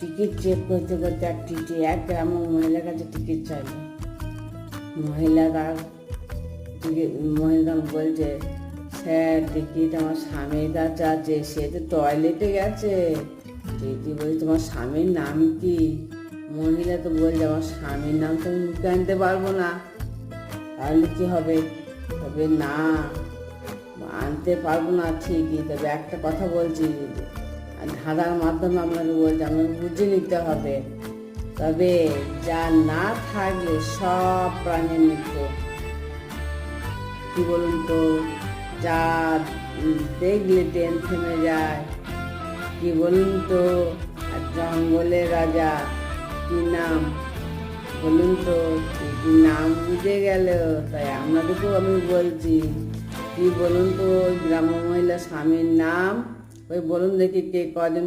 Ticket check করতে করতে এক টিটি এক গ্রামের মহিলার কাছে টিকিট চাইলো। মহিলা তার টিকিট মহিলা বলছে, স্যার, টিকিট আমার স্বামীর কাছে আছে, সে তো টয়লেটে গেছে। টিটি বলছে, তোমার স্বামীর নাম কি? মহিলা তো বলছে, আমার স্বামীর নাম তো মুখে আনতে পারব না। তাহলে কি হবে? তবে না, আনতে পারব না ঠিকই, তবে একটা কথা বলছি ধাঁধার মাধ্যমে আপনাকে বলছি আপনাকে বুঝে নিতে হবে। তবে যা না থাকলে সব প্রাণীর মৃত্যু। কি বলুন তো? যা দেখলে ট্রেন থেমে যায়। কি বলুন তো? জঙ্গলের রাজা, কি নাম? বলুন তো কি নাম বুঝে গেল তাই আপনাদেরকেও আমি বলছি। কি বলুন তো? গ্রাম্য মহিলা স্বামীর নাম ওই বলুন দেখি কে কজন